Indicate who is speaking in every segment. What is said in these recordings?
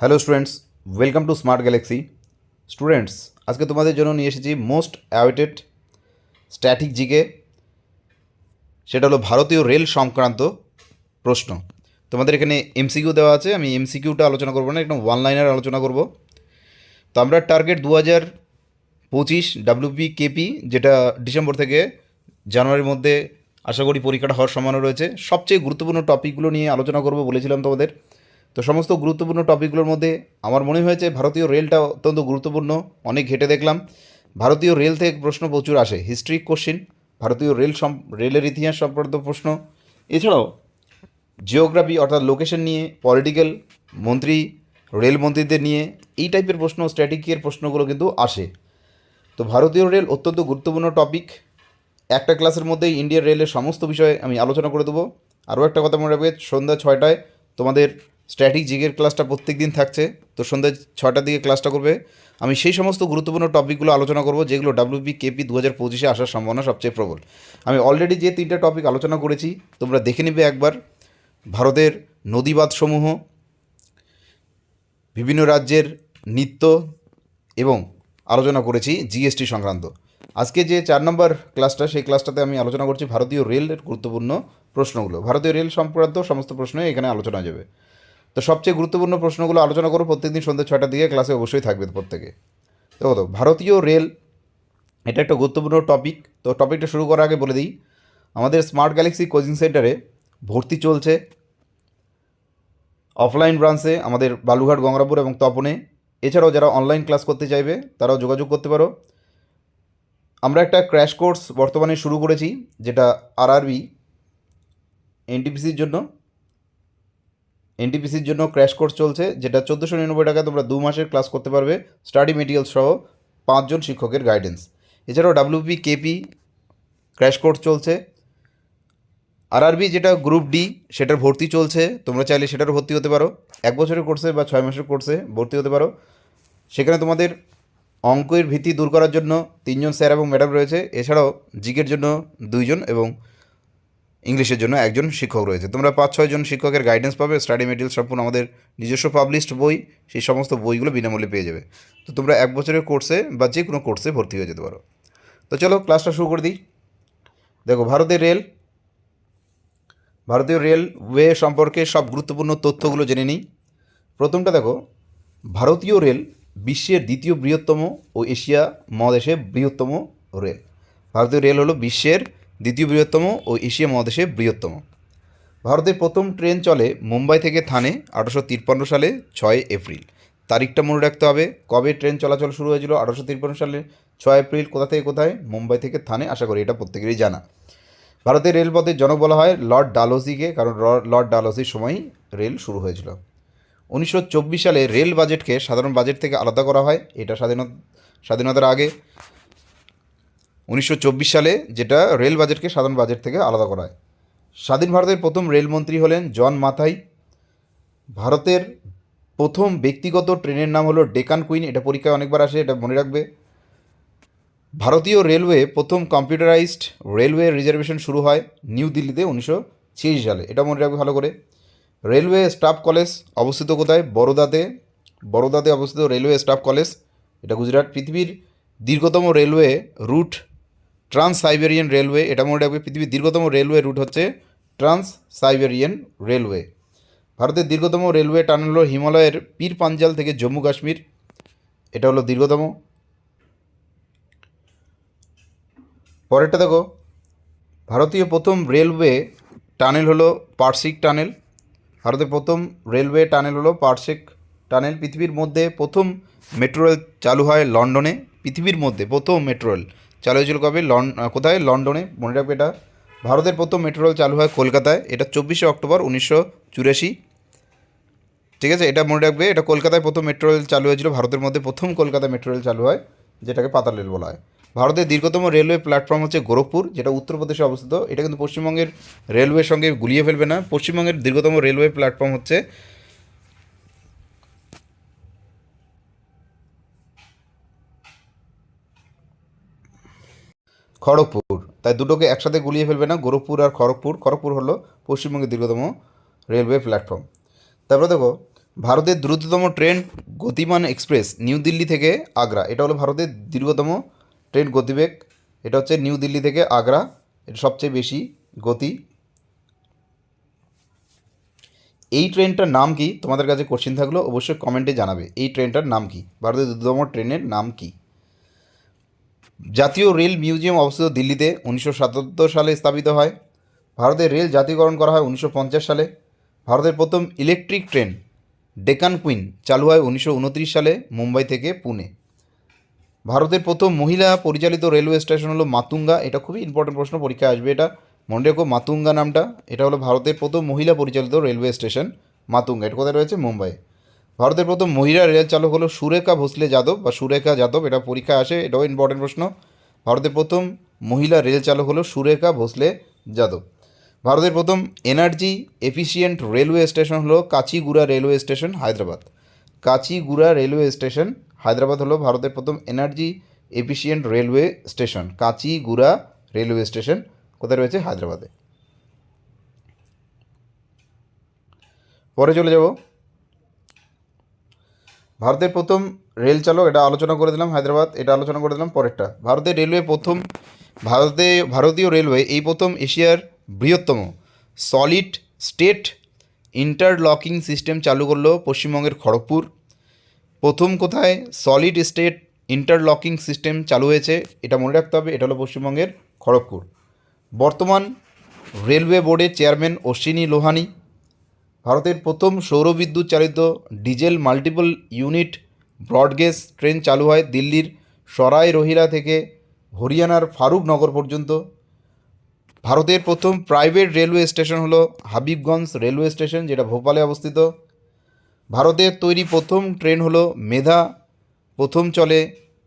Speaker 1: Hello students welcome to smart galaxy students আজকে তোমাদের জন্য নিয়ে এসেছি মোস্ট অ্যাওয়েটেড স্ট্যাটিক জিকে সেটা হলো ভারতীয় রেল সংক্রান্ত প্রশ্ন। তোমাদের এখানে এমসিকিউ দেওয়া আছে। আমি এমসিকিউটা আলোচনা করব না, একদম ওয়ান লাইনার আলোচনা করব। তো আমরা টার্গেট দু হাজার পঁচিশ ডাব্লিউপি কেপি যেটা ডিসেম্বর থেকে জানুয়ারির মধ্যে আশা করি পরীক্ষাটা হওয়ার সম্ভাবনা রয়েছে। সবচেয়ে গুরুত্বপূর্ণ টপিকগুলো নিয়ে আলোচনা করব বলেছিলাম তোমাদের। তো সমস্ত গুরুত্বপূর্ণ টপিকগুলোর মধ্যে আমার মনে হয়েছে ভারতীয় রেলটা অত্যন্ত গুরুত্বপূর্ণ, অনেক ঘেটে দেখলাম। ভারতীয় রেল থেকে প্রশ্ন প্রচুর আসে হিস্ট্রি কোশ্চিন ভারতীয় রেল সম, রেলের ইতিহাস সম্পর্কিত প্রশ্ন। এছাড়াও জিওগ্রাফি অর্থাৎ লোকেশন নিয়ে পলিটিক্যাল মন্ত্রী, রেল মন্ত্রীদের নিয়ে, এই টাইপের প্রশ্ন স্ট্র্যাটেজিকের প্রশ্নগুলো কিন্তু আসে। তো ভারতীয় রেল অত্যন্ত গুরুত্বপূর্ণ টপিক একটা ক্লাসের মধ্যেই ইন্ডিয়ান রেলের সমস্ত বিষয়ে আমি আলোচনা করে দেবো। আরও একটা কথা মনে রাখবে, সন্ধ্যা ছয়টায় তোমাদের স্ট্র্যাটিক জিগের ক্লাসটা প্রত্যেক দিন থাকছে। তো সন্ধ্যা ছয়টার দিকে ক্লাসটা করবে। আমি সেই সমস্ত গুরুত্বপূর্ণ টপিকগুলো আলোচনা করব, যেগুলো ডাব্লিউবি কেপি দু হাজার পঁচিশে আসার সম্ভাবনা সবচেয়ে প্রবল। আমি অলরেডি যে তিনটা টপিক আলোচনা করেছি, তোমরা দেখে নিবে একবার। ভারতের নদীবাদসমূহ বিভিন্ন রাজ্যের নৃত্য এবং আলোচনা করেছি জিএসটি সংক্রান্ত। আজকে যে চার নম্বর ক্লাসটা সেই ক্লাসটাতে আমি আলোচনা করছি ভারতীয় রেলের গুরুত্বপূর্ণ প্রশ্নগুলো। ভারতীয় রেল সংক্রান্ত সমস্ত প্রশ্নই এখানে আলোচনা যাবে। তো সবচেয়ে গুরুত্বপূর্ণ প্রশ্নগুলো আলোচনা করো, প্রত্যেকদিন সন্ধ্যে ছয়টার দিকে ক্লাসে অবশ্যই থাকবে প্রত্যেকে। তো তো, ভারতীয় রেল, এটা একটা গুরুত্বপূর্ণ টপিক তো টপিকটা শুরু করার আগে বলে দিই, আমাদের স্মার্ট গ্যালাক্সি কোচিং সেন্টারে ভর্তি চলছে। অফলাইন ব্রাঞ্চে আমাদের বালুঘাট গঙ্গারাপুর এবং তপনে। এছাড়াও যারা অনলাইন ক্লাস করতে চাইবে, তারাও যোগাযোগ করতে পারো। আমরা একটা ক্র্যাশ কোর্স বর্তমানে শুরু করেছি, যেটা আরআরবি এনটিপিসির জন্য। এনটিপিসির জন্য ক্র্যাশ কোর্স চলছে, যেটা চোদ্দোশো নিরানব্বই টাকায় তোমরা দু মাসের ক্লাস করতে পারবে স্টাডি মেটেরিয়াল সহ পাঁচজন শিক্ষকের গাইডেন্স এছাড়াও ডাব্লিউপি কেপি ক্র্যাশ কোর্স চলছে। আরআরবি যেটা গ্রুপ ডি সেটার ভর্তি চলছে, তোমরা চাইলে সেটারও ভর্তি হতে পারো। এক বছরের কোর্সে বা ছয় মাসের কোর্সে ভর্তি হতে পারো। সেখানে তোমাদের অঙ্কের ভীতি দূর করার জন্য তিনজন স্যার এবং ম্যাডাম রয়েছে। এছাড়াও জিকের জন্য দুইজন এবং ইংলিশের জন্য একজন শিক্ষক রয়েছে। তোমরা পাঁচ ছয়জন শিক্ষকের গাইডেন্স পাবে। স্টাডি মেটেরিয়াল সম্পূর্ণ আমাদের নিজস্ব পাবলিশড বই, সেই সমস্ত বইগুলো বিনামূল্যে পেয়ে যাবে। তো তোমরা এক বছরের কোর্সে বা যে কোনো কোর্সে ভর্তি হয়ে যেতে পারো। তো চলো ক্লাসটা শুরু করে দিই। দেখো, ভারতের রেল ভারতীয় রেলওয়ে সম্পর্কে সব গুরুত্বপূর্ণ তথ্যগুলো জেনে নিই। প্রথমটা দেখো, ভারতীয় রেল বিশ্বের দ্বিতীয় বৃহত্তম ও এশিয়া মহাদেশে বৃহত্তম রেল ভারতীয় রেল হলো বিশ্বের দ্বিতীয় বৃহত্তম ও এশিয়া মহাদেশে বৃহত্তম। ভারতের প্রথম ট্রেন চলে মুম্বাই থেকে থানে আঠারোশো তিপ্পান্ন সালে ছয় এপ্রিল। তারিখটা মনে রাখতে হবে, কবে ট্রেন চলাচল শুরু হয়েছিল আঠারোশো তিপ্পান্ন সালে ছয় এপ্রিল, কোথা থেকে কোথায়, মুম্বাই থেকে থানে, আশা করি এটা প্রত্যেকেরই জানা। ভারতের রেলপথের জনক বলা হয় লর্ড ডালোসিকে কারণ লর্ড ডালোসির সময়ই রেল শুরু হয়েছিল। উনিশশো চব্বিশ সালে রেল বাজেটকে সাধারণ বাজেট থেকে আলাদা করা হয়, এটা স্বাধীনতা, স্বাধীনতার আগে। উনিশশো চব্বিশ সালে যেটা রেল বাজেটকে সাধারণ বাজেট থেকে আলাদা করা হয়। স্বাধীন ভারতের প্রথম রেলমন্ত্রী হলেন জন মাথাই। ভারতের প্রথম ব্যক্তিগত ট্রেনের নাম হলো ডেকান কুইন। এটা পরীক্ষায় অনেকবার আসে, এটা মনে রাখবে। ভারতীয় রেলওয়ে প্রথম কম্পিউটারাইজড রেলওয়ে রিজার্ভেশন শুরু হয় নিউ দিল্লিতে উনিশশো ছিয়াশি সালে। এটা মনে রাখবে ভালো করে। রেলওয়ে স্টাফ কলেজ অবস্থিত কোথায়? বরোদাতে। বরোদাতে অবস্থিত রেলওয়ে স্টাফ কলেজ। এটা গুজরাট। পৃথিবীর দীর্ঘতম railway route trans Siberian railway এটা মনে রাখবে পৃথিবীর দীর্ঘতম রেলওয়ে রুট হচ্ছে ট্রান্স সাইবেরিয়ান রেলওয়ে ভারতের দীর্ঘতম রেলওয়ে টানেল হল হিমালয়ের পীর পাঞ্জাল থেকে জম্মু কাশ্মীর। এটা হলো দীর্ঘতম। পরেরটা দেখো, ভারতীয় প্রথম রেলওয়ে টানেল হলো পার্সিক টানেল ভারতের প্রথম রেলওয়ে টানেল হলো পার্সিক টানেল পৃথিবীর মধ্যে প্রথম মেট্রো রেল চালু হয় লন্ডনে। পৃথিবীর মধ্যে প্রথম মেট্রো রেল চালু হয়েছিল কবে? লন কোথায়? লন্ডনে। মনে রাখবে এটা। ভারতের প্রথম মেট্রো রেল চালু হয় কলকাতায়। এটা চব্বিশে অক্টোবর উনিশশো চুরাশি। ঠিক আছে? এটা মনে রাখবে। এটা কলকাতায় প্রথম মেট্রো রেল চালু হয়েছিল। ভারতের মধ্যে প্রথম কলকাতায় মেট্রো রেল চালু হয়, যেটাকে পাতাল রেল বলা হয়। ভারতের দীর্ঘতম রেলওয়ে প্ল্যাটফর্ম হচ্ছে গোরখপুর, যেটা উত্তরপ্রদেশে অবস্থিত। এটা কিন্তু পশ্চিমবঙ্গের রেলওয়ের সঙ্গে গুলিয়ে ফেলবে না। পশ্চিমবঙ্গের দীর্ঘতম রেলওয়ে প্ল্যাটফর্ম হচ্ছে খড়গপুর। তাই দুটোকে একসাথে গুলিয়ে ফেলবে না, গোরখপুর আর খড়গপুর। খড়গপুর হলো পশ্চিমবঙ্গের দীর্ঘতম রেলওয়ে প্ল্যাটফর্ম। তারপরে দেখো, ভারতের দ্রুততম train Gatiman express new Delhi থেকে আগ্রা। এটা হলো ভারতের দীর্ঘতম ট্রেন গতিবেগ। এটা হচ্ছে নিউ দিল্লি থেকে আগ্রা। এটা সবচেয়ে বেশি গতি। এই ট্রেনটার নাম কি? তোমাদের কাছে কোশ্চিন থাকল, অবশ্যই কমেন্টে জানাবে। এই ট্রেনটার নাম কি? ভারতের দ্রুততম ট্রেনের নাম কি? জাতীয় রেল মিউজিয়াম অবস্থিত দিল্লিতে উনিশশো সাতাত্তর সালে স্থাপিত হয়। ভারতের রেল জাতীয়করণ করা হয় উনিশশো পঞ্চাশ সালে। ভারতের প্রথম ইলেকট্রিক ট্রেন ডেকান কুইন চালু হয় উনিশশো উনত্রিশ সালে মুম্বাই থেকে পুনে। ভারতের প্রথম মহিলা পরিচালিত রেলওয়ে স্টেশন হলো মাতুঙ্গা। এটা খুবই ইম্পর্টেন্ট প্রশ্ন, পরীক্ষায় আসবে এটা। মনে রেখো মাতুঙ্গা নামটা। এটা হলো ভারতের প্রথম মহিলা পরিচালিত রেলওয়ে স্টেশন মাতুঙ্গা। এটা কোথায় রয়েছে? মুম্বাই। ভারতের প্রথম মহিলা রেল চালক হলো সুরেখা ভোসলে যাদব বা সুরেখা যাদব, এটা পরীক্ষায় আসে, এটাও ইম্পর্টেন্ট প্রশ্ন। ভারতের প্রথম মহিলা রেল চালক হলো সুরেখা ভোসলে যাদব। ভারতের প্রথম এনার্জি এফিসিয়েন্ট রেলওয়ে স্টেশন হলো Kacheguda railway station, Hyderabad. Kacheguda railway station, Hyderabad হলো ভারতের প্রথম energy efficient railway station, Kacheguda railway station, কোথায় রয়েছে? হায়দ্রাবাদে। পরে চলে যাব। ভারতের প্রথম রেল চালক, এটা আলোচনা করে দিলাম, হায়দ্রাবাদ, এটা আলোচনা করে দিলাম, পরেরটা। ভারতের রেলওয়ে প্রথম, ভারতে, ভারতীয় রেলওয়ে এই প্রথম এশিয়ার বৃহত্তম সলিড স্টেট ইন্টারলকিং সিস্টেম চালু করল পশ্চিমবঙ্গের খড়গপুর। প্রথম কোথায়? সলিড স্টেট ইন্টারলকিং সিস্টেম চালু হয়েছে, এটা মনে রাখতে হবে, এটা হলো পশ্চিমবঙ্গের খড়গপুর। বর্তমান রেলওয়ে বোর্ডের চেয়ারম্যান অশ্বিনী লোহানি ভারতের প্রথম সৌরবিদ্যুৎ চালিত diesel multiple unit broad gauge train চালু হয় দিল্লির সরাই রোহিলা থেকে হরিয়ানার ফারুকনগর পর্যন্ত। ভারতের প্রথম প্রাইভেট রেলওয়ে স্টেশন হলো হাবিবগঞ্জ রেলওয়ে স্টেশন, যেটা ভোপালে অবস্থিত। ভারতের তৈরি প্রথম ট্রেন হলো মেধা, প্রথম চলে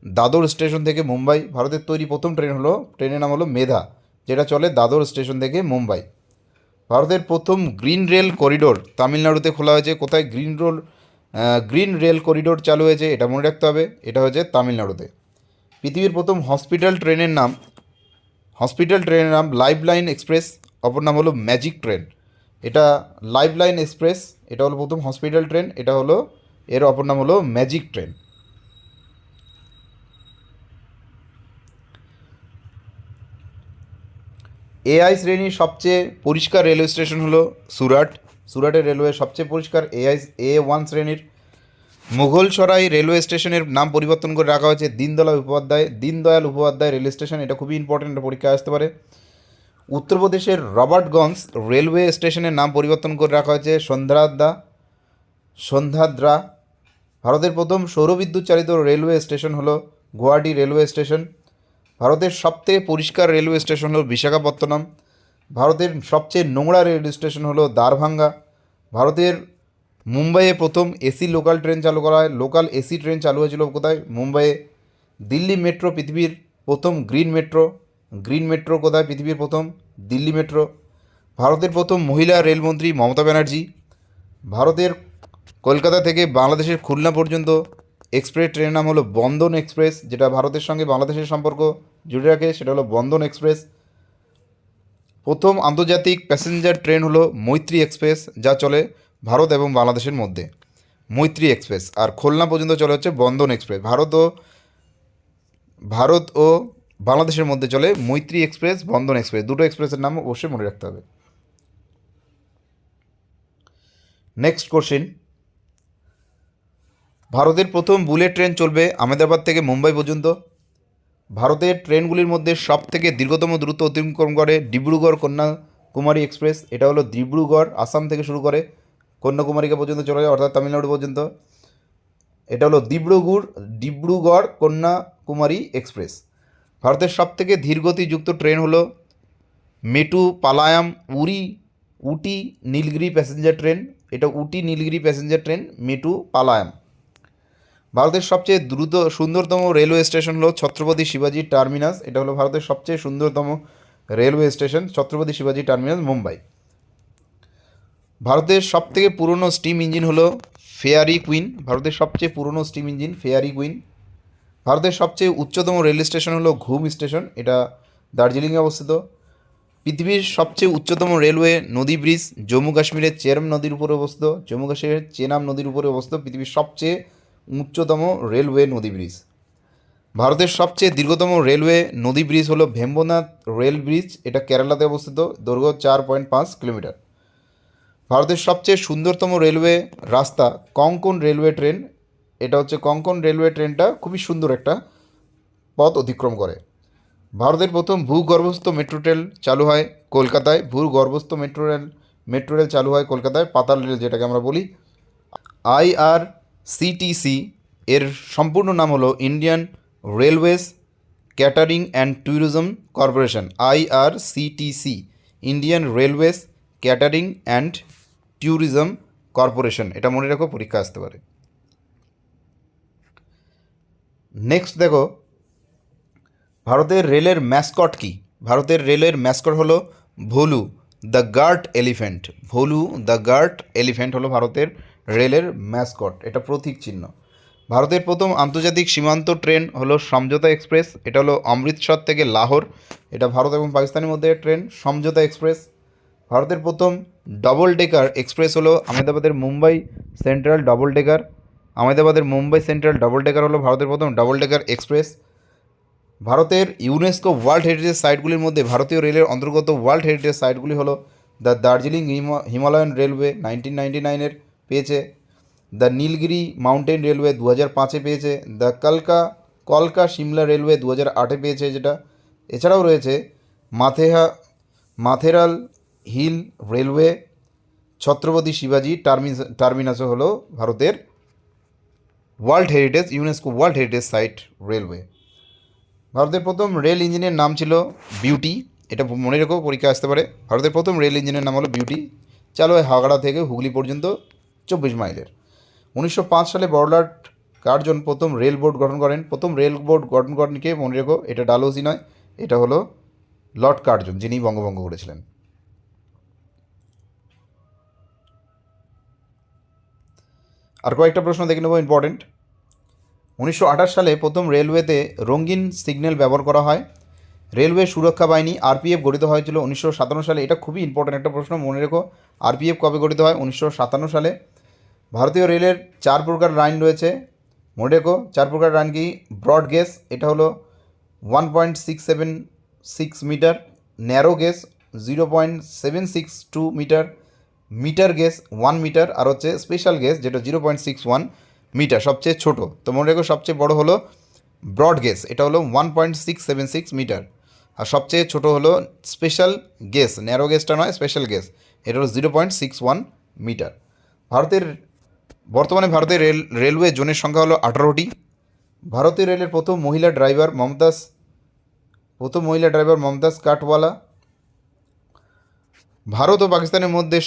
Speaker 1: দাদর স্টেশন থেকে মুম্বাই। ভারতের তৈরি প্রথম ট্রেন হলো, ট্রেনের নাম হলো মেধা, যেটা চলে দাদর স্টেশন থেকে মুম্বাই। ভারতের প্রথম গ্রিন রেল করিডোর তামিলনাড়ুতে খোলা হয়েছে। কোথায় green rail green rail corridor চালু হয়েছে এটা মনে রাখতে হবে। এটা হয়েছে তামিলনাড়ুতে। পৃথিবীর প্রথম হসপিটাল ট্রেনের নাম, হসপিটাল ট্রেনের নাম লাইফ লাইন এক্সপ্রেস, অপর নাম হলো ম্যাজিক ট্রেন। এটা লাইফ লাইন এক্সপ্রেস, এটা হলো প্রথম হসপিটাল ট্রেন, এটা হলো, এর অপর নাম হলো ম্যাজিক ট্রেন। এআই শ্রেণির সবচেয়ে পরিষ্কার রেলওয়ে স্টেশন হলো সুরাট। সুরাটের রেলওয়ে সবচেয়ে পরিষ্কার এআই, এ ওয়ান শ্রেণির। মুঘলসরাই রেলওয়ে স্টেশনের নাম পরিবর্তন করে রাখা হয়েছে দীনদয়াল উপাধ্যায়। দীনদয়াল উপাধ্যায় রেলওয়ে স্টেশন, এটা খুবই ইম্পর্টেন্ট পরীক্ষায় আসতে পারে। উত্তরপ্রদেশের রবার্টগঞ্জ রেলওয়ে স্টেশনের নাম পরিবর্তন করে রাখা হয়েছে সন্ধ্যাদ্রা সন্ধ্যাদ্রা। ভারতের প্রথম সৌরবিদ্যুৎ চালিত রেলওয়ে স্টেশন হলো গুয়াহাটি রেলওয়ে স্টেশন। ভারতের সবথেকে পরিষ্কার রেলওয়ে স্টেশন হলো বিশাখাপত্তনম। ভারতের সবচেয়ে নোংরা রেলওয়ে স্টেশন হলো দারভাঙ্গা। ভারতের মুম্বাইয়ে প্রথম এসি লোকাল ট্রেন চালু করা হয়। লোকাল এসি ট্রেন চালু হয়েছিল কোথায়? মুম্বাইয়ে। দিল্লি মেট্রো পৃথিবীর প্রথম গ্রিন মেট্রো। গ্রিন মেট্রো কোথায়? পৃথিবীর প্রথম দিল্লি মেট্রো। ভারতের প্রথম মহিলা রেলমন্ত্রী মমতা ব্যানার্জি। ভারতের কলকাতা থেকে বাংলাদেশের খুলনা পর্যন্ত এক্সপ্রেস ট্রেনের নাম হলো বন্ধন এক্সপ্রেস, যেটা ভারতের সঙ্গে বাংলাদেশের সম্পর্ক জুড়ে রাখে, সেটা হলো বন্ধন এক্সপ্রেস। প্রথম আন্তর্জাতিক প্যাসেঞ্জার ট্রেন হলো মৈত্রী এক্সপ্রেস, যা চলে ভারত এবং বাংলাদেশের মধ্যে। মৈত্রী এক্সপ্রেস, আর খুলনা পর্যন্ত চলে হচ্ছে বন্ধন এক্সপ্রেস। ভারত ও ভারত ও বাংলাদেশের মধ্যে চলে মৈত্রী এক্সপ্রেস বন্ধন এক্সপ্রেস। দুটো এক্সপ্রেসের নাম অবশ্যই মনে রাখতে হবে। নেক্সট কোশ্চেন ভারতের প্রথম বুলেট ট্রেন চলবে আহমেদাবাদ থেকে মুম্বাই পর্যন্ত। ভারতের ট্রেনগুলির মধ্যে সব থেকে দীর্ঘতম দ্রুত অতিক্রম করে ডিব্রুগড় কন্যাকুমারী এক্সপ্রেস। এটা হলো ডিব্রুগড়, আসাম থেকে শুরু করে কন্যাকুমারীকে পর্যন্ত চলে যায়, অর্থাৎ তামিলনাড়ু পর্যন্ত। এটা হলো ডিব্রুগড় ডিব্রুগড় কন্যাকুমারী এক্সপ্রেস। ভারতের সব থেকে ধীরগতিযুক্ত ট্রেন হলো মেটু, পালায়াম, উরি, উটি, নীলগিরি প্যাসেঞ্জার ট্রেন। এটা Ooty, Nilgiri passenger train, Mettupalayam. ভারতের সবচেয়ে দ্রুত, সুন্দরতম রেলওয়ে স্টেশন হলো ছত্রপতি শিবাজি টার্মিনাস। এটা হলো ভারতের সবচেয়ে সুন্দরতম রেলওয়ে স্টেশন ছত্রপতি শিবাজি টার্মিনাস, মুম্বাই। ভারতের সবথেকে পুরনো স্টিম ইঞ্জিন হলো ফেয়ারি কুইন ভারতের সবচেয়ে পুরনো স্টিম ইঞ্জিন ফেয়ারি কুইন ভারতের সবচেয়ে উচ্চতম রেল স্টেশন হলো ঘুম স্টেশন এটা দার্জিলিংয়ে অবস্থিত। পৃথিবীর সবচেয়ে উচ্চতম রেলওয়ে নদী ব্রিজ জম্মু কাশ্মীরের চেরম নদীর উপরে অবস্থিত। জম্মু কাশ্মীরের চেনাম নদীর উপরে অবস্থিত। পৃথিবীর সবচেয়ে উচ্চতম রেলওয়ে নদী ব্রিজ। ভারতের সবচেয়ে দীর্ঘতম রেলওয়ে নদী ব্রিজ হলো ভেম্বনাথ রেল ব্রিজ। এটা কেরালাতে অবস্থিত, দৈর্ঘ্য চার পয়েন্ট পাঁচ কিলোমিটার। ভারতের সবচেয়ে সুন্দরতম রেলওয়ে রাস্তা কঙ্কন রেলওয়ে ট্রেন। এটা হচ্ছে কঙ্কন রেলওয়ে ট্রেনটা খুবই সুন্দর একটা পথ অতিক্রম করে। ভারতের প্রথম ভূগর্ভস্থ মেট্রো ট্রেন চালু হয় কলকাতায়। ভূগর্ভস্থ মেট্রো রেল মেট্রো রেল চালু হয় কলকাতায়, পাতাল রেল যেটাকে আমরা বলি। আইআর সিটিসি এর সম্পূর্ণ নাম হলো Indian railways catering and tourism corporation IRCTC Indian railways catering and tourism corporation এটা মনে রাখো, পরীক্ষা আসতে পারে। নেক্সট দেখো, ভারতের রেলের ম্যাসকট কি? ভারতের রেলের ম্যাসকট হলো Bholu the guard elephant Bholu the guard elephant হলো ভারতের রেলের ম্যাসকট, এটা প্রতীক চিহ্ন। ভারতের প্রথম আন্তর্জাতিক সীমান্ত ট্রেন হলো সমঝোতা এক্সপ্রেস, এটা হলো অমৃতসর থেকে লাহোর, এটা ভারত এবং পাকিস্তানের মধ্যে ট্রেন সমঝোতা এক্সপ্রেস। ভারতের প্রথম ডবল ডেকার এক্সপ্রেস হলো আহমেদাবাদের মুম্বাই সেন্ট্রাল ডবল ডেকার আহমেদাবাদের মুম্বাই সেন্ট্রাল ডবল ডেকার হলো ভারতের প্রথম ডবল ডেকার এক্সপ্রেস। ভারতের ইউনেস্কো ওয়ার্ল্ড হেরিটেজ সাইটগুলির মধ্যে ভারতীয় রেলের অন্তর্গত ওয়ার্ল্ড হেরিটেজ সাইটগুলি হলো দ্য দার্জিলিং হিমা- হিমালয়ান রেলওয়ে নাইনটিন নাইনটি নাইনের পেয়েছে। দ্য নীলগিরি মাউন্টেন রেলওয়ে দু হাজার পাঁচে পেয়েছে। দ্য কালকা কলকা সিমলা রেলওয়ে দু হাজার আটে পেয়েছে যেটা। এছাড়াও রয়েছে মাথেহা, মাথেরাল হিল রেলওয়ে। ছত্রপতি শিবাজি টার্মিস টার্মিনাসও হলো ভারতের world heritage UNESCO world heritage site railway ভারতের প্রথম রেল ইঞ্জিনের নাম ছিল বিউটি। এটা মনে রেখো, পরীক্ষা আসতে পারে। ভারতের প্রথম রেল ইঞ্জিনের নাম হলো বিউটি। চালু হয় হাওড়া থেকে হুগলি পর্যন্ত। চব্বিশ মাইলের। উনিশশো পাঁচ সালে বড়লাট কার্জন প্রথম রেল বোর্ড গঠন করেন। প্রথম রেল বোর্ড গঠন করেন কে মনে রেখো, এটা ডালহৌসি নয়, এটা হলো লর্ড কার্জন, যিনি বঙ্গভঙ্গ করেছিলেন। আর কয়েকটা প্রশ্ন দেখে নেব ইম্পর্টেন্ট উনিশশো আঠাশ সালে প্রথম রেলওয়েতে রঙিন সিগন্যাল ব্যবহার করা হয়। রেলওয়ে সুরক্ষা বাহিনী, আরপিএফ গঠিত হয়েছিল উনিশশো সাতান্ন সালে। এটা খুবই ইম্পর্টেন্ট একটা প্রশ্ন, মনে রেখো, আরপিএফ কবে গঠিত হয়? উনিশশো সাতান্ন সালে। ভারতীয় রেলের চার প্রকার লাইন রয়েছে। রেখো চার প্রকার লাইন কি? ব্রড গেস এটা হলো one point six seven six metre narrow gauge zero point seven six two metre metre gauge one metre আর হচ্ছে স্পেশাল গেস যেটা zero point six one metre সবচেয়ে ছোটো। তো মনে রেখো সবচেয়ে বড় হলো ব্রড গেস এটা হলো one point six seven six metre আর সবচেয়ে ছোটো হলো স্পেশাল গেস ন্যারো গেজটা নয় স্পেশাল গেস এটা হলো zero point six one metre ভারতের বর্তমানে ভারতের রেল, রেলওয়ে জোনের সংখ্যা হলো আঠারোটি। ভারতীয় রেলের প্রথম মহিলা ড্রাইভার মমতাজ, প্রথম মহিলা ড্রাইভার মমতাজ কাটওয়ালা ভারত ও পাকিস্তানের মধ্যে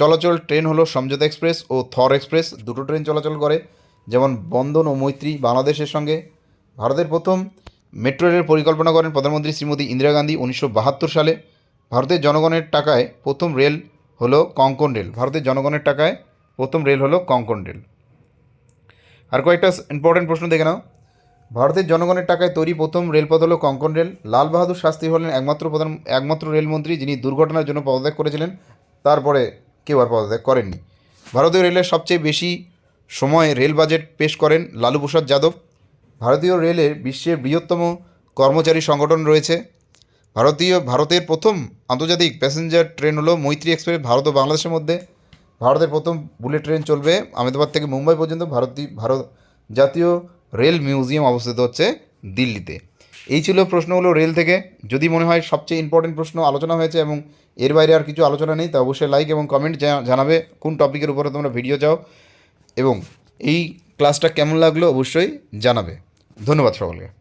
Speaker 1: চলাচল ট্রেন হলো সমঝোতা এক্সপ্রেস ও থর এক্সপ্রেস। দুটো ট্রেন চলাচল করে, যেমন বন্ধন ও মৈত্রী বাংলাদেশের সঙ্গে। ভারতের প্রথম মেট্রো রেলের পরিকল্পনা করেন প্রধানমন্ত্রী শ্রীমতী ইন্দিরা গান্ধী উনিশশো বাহাত্তর সালে। ভারতের জনগণের টাকায় প্রথম রেল হলো কঙ্কন রেল। ভারতের জনগণের টাকায় প্রথম রেল হলো কঙ্কন রেল। আর কয়েকটা ইম্পর্টেন্ট প্রশ্ন দেখে নাও। ভারতের জনগণের টাকায় তৈরি প্রথম রেলপথ হলো কঙ্কন রেল। লাল বাহাদুর শাস্ত্রী হলেন একমাত্র প্রধান, একমাত্র রেলমন্ত্রী যিনি দুর্ঘটনার জন্য পদত্যাগ করেছিলেন। তারপরে কেউ আর পদত্যাগ করেননি। ভারতীয় রেলের সবচেয়ে বেশি সময় রেল বাজেট পেশ করেন লালু প্রসাদ যাদব। ভারতীয় রেলের বিশ্বের বৃহত্তম কর্মচারী সংগঠন রয়েছে। ভারতীয়, ভারতের প্রথম আন্তর্জাতিক প্যাসেঞ্জার ট্রেন হলো মৈত্রী এক্সপ্রেস ভারত ও বাংলাদেশের মধ্যে। ভারতের প্রথম বুলেট ট্রেন চলবে আহমেদাবাদ থেকে মুম্বাই পর্যন্ত। ভারতী ভারত জাতীয় রেল মিউজিয়াম অবস্থিত হচ্ছে দিল্লিতে। এই ছিল প্রশ্নগুলো রেল থেকে। যদি মনে হয় সবচেয়ে ইম্পর্টেন্ট প্রশ্ন আলোচনা হয়েছে এবং এর বাইরে আর কিছু আলোচনা নেই, তা অবশ্যই লাইক এবং কমেন্ট জানাবে কোন টপিকের উপরে তোমরা ভিডিও চাও। এবং এই ক্লাসটা কেমন লাগল অবশ্যই জানাবে। ধন্যবাদ সকলকে।